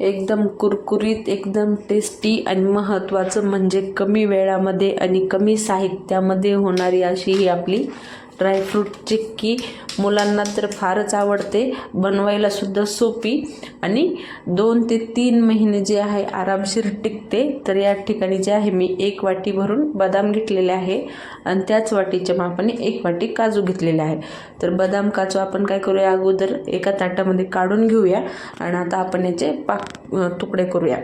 एकदम कुरकुरीत एकदम टेस्टी आणि महत्त्वाचं म्हणजे कमी वेळामध्ये आणि कमी साहित्यामध्ये होणारी अशी ही आपली ड्रायफ्रूट चिक्की मुलांना तर फारच आवडते. बनवायला सुद्धा सोपी. आणि दोन ते तीन महिने जे आहे आरामशीर टिकते तर या ठिकाणी जे आहे मी एक वाटी भरून बदाम घेतलेले आहे. आणि त्याच वाटीच्या मापाने एक वाटी काजू घेतलेले आहे. तर बदाम काजू आपण काय करूया? अगोदर एका ताटामध्ये काढून घेऊया. आणि आता आपण याचे पाक तुकडे करूया.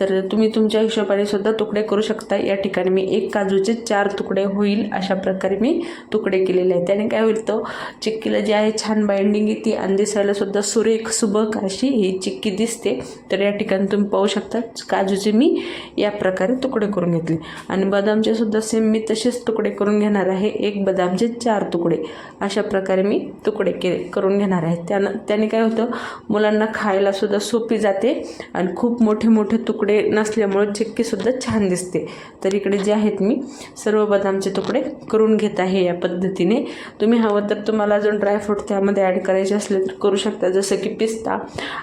तर तुम्ही तुमच्या हिशोबाने सुद्धा तुकडे करू शकता. या ठिकाणी मी एक काजूचे चार तुकडे होईल. अशा प्रकारे मी तुकडे केलेले आहेत. त्याने काय होईल तो चिक्कीला जी आहे छान बाइंडिंग येते आणि दिसायला सुद्धा सुरेख सुबक अशी ही चिक्की दिसते. तर या ठिकाणी तुम्ही पाहू शकता काजूचे मी या प्रकारे तुकडे करून घेतले. आणि बदामचे सुद्धा सेम मी तसेच तुकडे करून घेणार आहे. एक बदामचे चार तुकडे अशा प्रकारे मी तुकडे के करून घेणार आहे. त्यानं त्याने काय होतं मुलांना खायला सुद्धा सोपी जाते आणि खूप मोठे मोठे तुकडे नसल्यामुळे चिक्कीसुद्धा छान दिसते. तर इकडे जे आहेत मी सर्व बदामचे तुकडे करून घेत आहे या पद्धतीने. तुम्ही हवं तर तुम्हाला अजून ड्रायफ्रूट त्यामध्ये ॲड करायचे असले तर करू शकता. जसं की पिस्ता.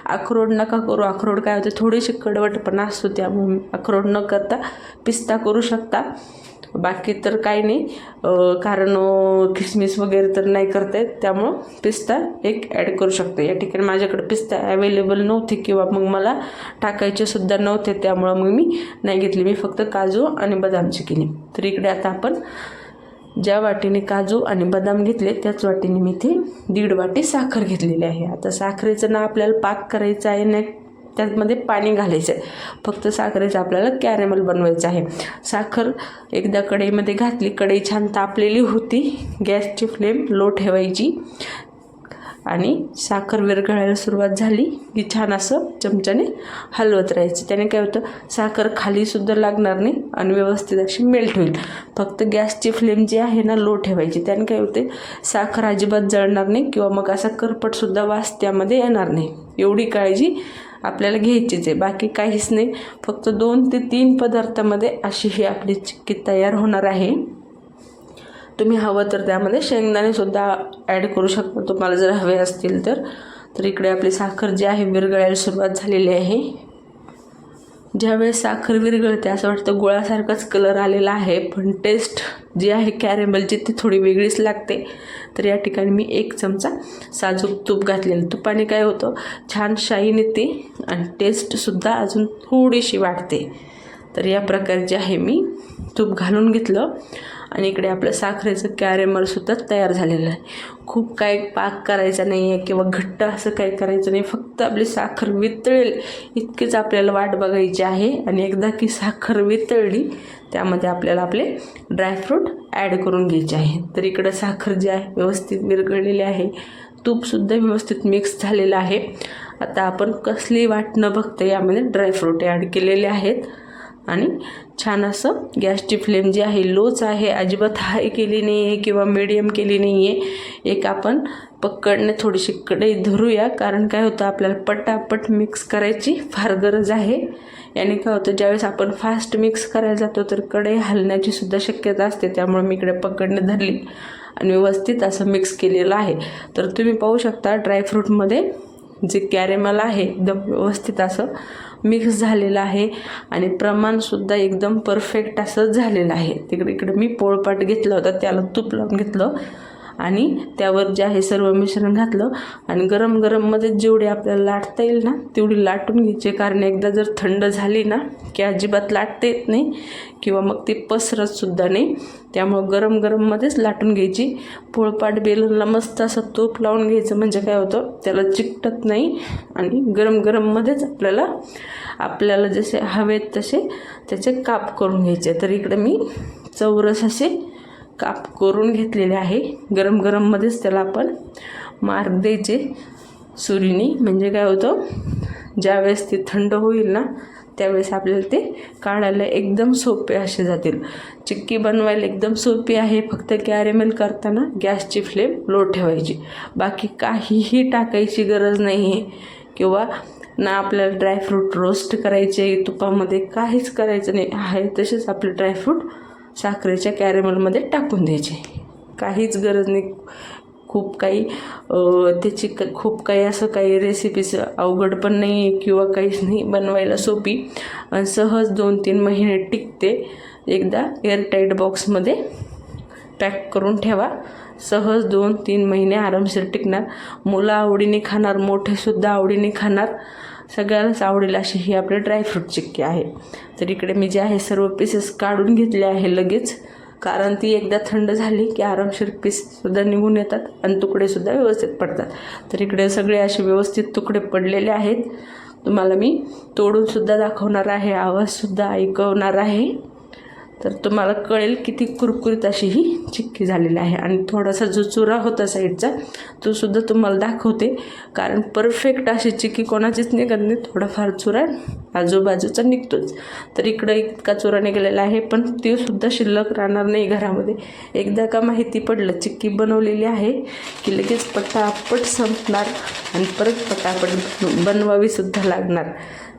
अक्रोड नका करू. अक्रोड काय होते? थोडीशी कडवटपणा असतो त्यामुळे अक्रोड न करता पिस्ता करू शकता. बाकी तर काही नाही. कारण किसमिस वगैरे तर नाही करता येत. त्यामुळं पिस्ता एक ॲड करू शकतो. या ठिकाणी माझ्याकडे पिस्ता अवेलेबल नव्हते किंवा मग मला टाकायचे सुद्धा नव्हते. त्यामुळं मग मी नाही घेतली. मी फक्त काजू आणि बदामची केली. तर इकडे आता आपण ज्या वाटीने काजू आणि बदाम घेतले त्याच वाटीने मी इथे दीड वाटी साखर घेतलेली आहे. आता साखरेचं ना आपल्याला पाक करायचा आहे ना त्यामध्ये पाणी घालायचं आहे. फक्त साखरेचं आपल्याला कॅरेमल बनवायचं आहे. साखर एकदा कढईमध्ये घातली कढई छान तापलेली होती. गॅसची फ्लेम लो ठेवायची. आणि साखर विरघळायला सुरुवात झाली की छान असं चमच्याने हलवत राहायचं. त्याने काय होतं साखर खालीसुद्धा लागणार नाही आणि व्यवस्थित अशी मेल्ट होईल. फक्त गॅसची फ्लेम जी आहे ना लो ठेवायची. त्याने काय होते साखर अजिबात जळणार नाही किंवा मग असा करपटसुद्धा वास त्यामध्ये येणार नाही. एवढी काळजी आपल्याला घ्यायचीच आहे. बाकी काहीच नाही. फक्त दोन ते तीन पदार्थामध्ये अशी ही आपली चिक्की तयार होणार आहे. तुम्ही हवं तर त्यामध्ये शेंगदाणेसुद्धा ॲड करू शकता. तुम्हाला जर हवे असतील तर. तर इकडे आपली साखर जी आहे विरघळायला सुरुवात झालेली आहे. ज्यावेळेस साखर विरघळते असं वाटतं गुळासारखाच कलर आलेला आहे पण टेस्ट जी आहे कॅरेमलची ती थोडी वेगळीच लागते. तर या ठिकाणी मी एक चमचा साजूक तूप घातलेलं. तुपाने काय होतं छान शाईन येते आणि टेस्टसुद्धा अजून थोडीशी वाढते. तर या प्रकारे जे आहे मी तूप घालून घेतलं. आणि इकडे आपलं साखरेचं कॅरेमलसुद्धा तयार झालेलं आहे. खूप काय पाक करायचा नाही आहे किंवा घट्ट असं काही करायचं नाही. फक्त आपली साखर वितळेल इतकीच आपल्याला वाट बघायची आहे. आणि एकदा की साखर वितळली त्यामध्ये आपल्याला आपले ड्रायफ्रूट ॲड करून घ्यायचे आहे. तर इकडं साखर जी आहे व्यवस्थित विरघळलेली आहे. तूपसुद्धा व्यवस्थित मिक्स झालेलं आहे. आता आपण कसली वाट न बघता यामध्ये ड्रायफ्रूट ॲड केलेले आहेत. आणि छान असं गॅसची फ्लेम जी आहे लोच आहे अजिबात हाय केली नाही आहे किंवा मिडियम केली नाही आहे एक आपण पकडणे थोडीशी कढई धरूया. कारण काय होतं आपल्याला पटापट मिक्स करायची फार गरज आहे. याने काय होतं ज्यावेळेस आपण फास्ट मिक्स करायला जातो तर कढई हलण्याची सुद्धा शक्यता असते. त्यामुळे मी इकडे पकडणे धरली आणि व्यवस्थित असं मिक्स केलेलं आहे. तर तुम्ही पाहू शकता ड्रायफ्रूटमध्ये जे कॅरेमल आहे एकदम व्यवस्थित असं मिक्स झालेलं आहे आणि प्रमाणसुद्धा एकदम परफेक्ट असं झालेलं आहे. तिकडे इकडे मी पोळपाट घेतलं होतं त्याला तूप लावून घेतलं. आणि त्यावर जे आहे सर्व मिश्रण घातलं आणि गरम गरममध्ये जेवढी आपल्याला लाटता येईल ना तेवढी लाटून घ्यायची. कारण एकदा जर थंड झाली ना की अजिबात लाटता येत नाही किंवा मग ती पसरतसुद्धा नाही. त्यामुळं गरम गरममध्येच लाटून घ्यायची. पोळपाट बेलनला मस्त असं तूप लावून घ्यायचं. म्हणजे काय होतं त्याला चिकटत नाही आणि गरम गरममध्येच आपल्याला आपल्याला जसे हवेत तसे त्याचे काप करून घ्यायचे. तर इकडे मी चौरस असे काप करून घेतलेले आहे. गरम गरममध्येच त्याला आपण मार्क द्यायचे. सुरीनी म्हणजे काय होतं? ज्यावेळेस ते थंड होईल ना त्यावेळेस आपल्याला ते काढायला एकदम सोपे असे जातील. चिक्की बनवायला एकदम सोपी आहे. फक्त कॅरेमेल करताना गॅसची फ्लेम लो ठेवायची. बाकी काहीही टाकायची गरज नाही आहे किंवा ना आपल्याला ड्रायफ्रूट रोस्ट करायचे तुपामध्ये काहीच करायचं नाही. आहे तसेच आपले ड्रायफ्रूट साखरेच्या कॅरेमलमध्ये टाकून द्यायचे. काहीच गरज नाही. खूप काही त्याची क खूप काही असं काही रेसिपीज अवघड पण नाही किंवा काहीच नाही बनवायला सोपी. आणि सहज दोन तीन महिने टिकते. एकदा एअरटाईट बॉक्समध्ये पॅक करून ठेवा. सहज दोन तीन महिने आरामशीर टिकणार. मुलं आवडीने खाणार मोठेसुद्धा आवडीने खाणार. सगळ्यांनाच आवडेल अशी ही आपली ड्रायफ्रूट चिक्की आहे. तर इकडे मी जे आहे सर्व पीसेस काढून घेतले आहे लगेच कारण ती एकदा थंड झाली की आरामशीर पीससुद्धा निघून येतात आणि तुकडेसुद्धा व्यवस्थित पडतात. तर इकडे सगळे असे व्यवस्थित तुकडे पडलेले आहेत. तुम्हाला मी तोडूनसुद्धा दाखवणार आहे आवाजसुद्धा ऐकवणार आहे. तर तुम्हाला कळेल किती कुरकुरीत अशी ही चिक्की झालेली आहे. आणि थोडासा जो चुरा होता साईडचा तो सुद्धा तुम्हाला दाखवते. कारण परफेक्ट अशी चिक्की कोणाचीच निघत नाही. थोडाफार चुरा आजूबाजूचा निघतोच. तर इकडं इतका चुरा निघालेला आहे पण ते सुद्धा शिल्लक राहणार नाही घरामध्ये. एकदा का माहिती पडलं चिक्की बनवलेली आहे की लगेच पटापट संपणार आणि परत पटापट बनवावी सुद्धा लागणार.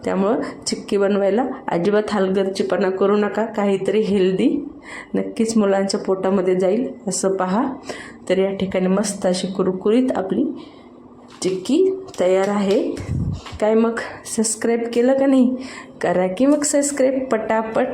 त्यामुळं चिक्की बनवायला अजिबात हलगर्जीपणा करू नका. काहीतरी हेल्दी नक्कीच मुलांच्या पोटामध्ये जाईल असं पहा. तर या ठिकाणी मस्त अशी कुरकुरीत आपली चिक्की तयार आहे. काय मग सबस्क्राईब केलं का नाही? करा की मग सबस्क्राईब पटापट.